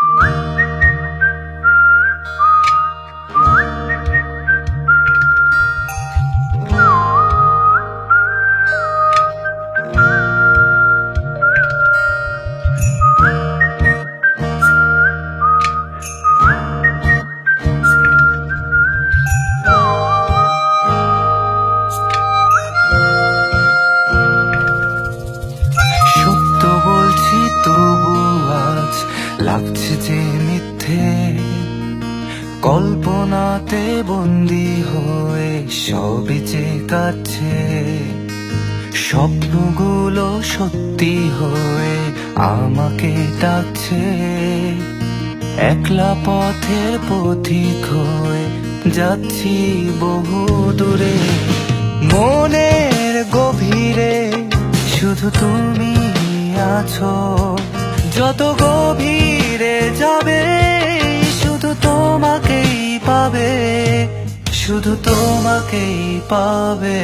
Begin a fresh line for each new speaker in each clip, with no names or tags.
সত্য যে মিথ্যে। কল্পনাতে বন্দি হয়ে সবই যে কাছে। স্বপ্নগুলো সত্যি হয়ে আমাকে ডাকছে। একলা পথের পথিক হয়ে যাচ্ছি বহু দূরে। মনের গভীরে শুধু তুমি আছো। যত গভীরে শুধু তোমাকেই পাবে।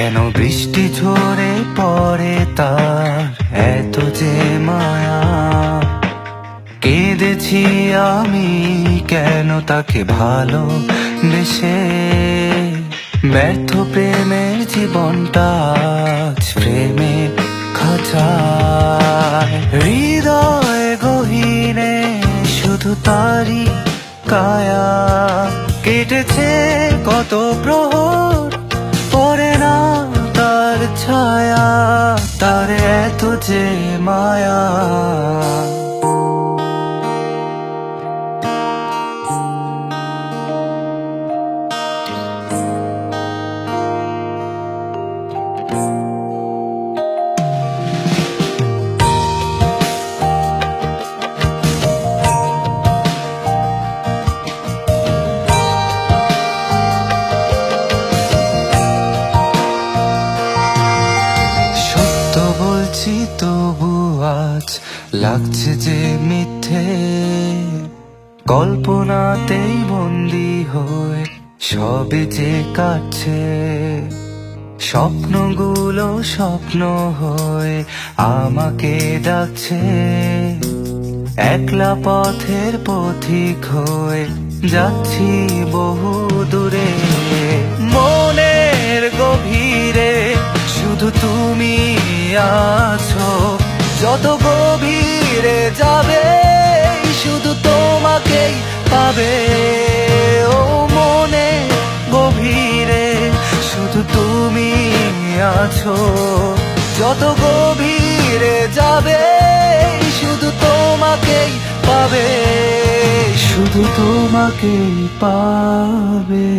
কেন বৃষ্টি ঝরে পড়ে তার? এত যে মায়া। কেঁদেছি আমি কেন তাকে ভালো বেশে ব্যর্থ প্রেমের জীবনটা প্রেমে খাঁচায়। হৃদয় গহীনে শুধু তারি কায়া। কেটেছে কত প্রহর পরে না তার ছায়া তার এত যে মায়া। বলছি তবু আজ লাগছে যে মিথ্যে। কল্পনাতেই বন্দি হয়ে সবে যে কাটছে। স্বপ্নগুলো স্বপ্ন হয়ে আমাকে ডাকছে। একলা পথের পথিক হয়ে যাচ্ছি বহু যত গভীরে যাবে, শুধু তোমাকেই পাবে। ও মনে গভীরে শুধু তুমি আছো। যত গভীরে যাবে, শুধু তোমাকেই পাবে। শুধু তোমাকেই পাবে।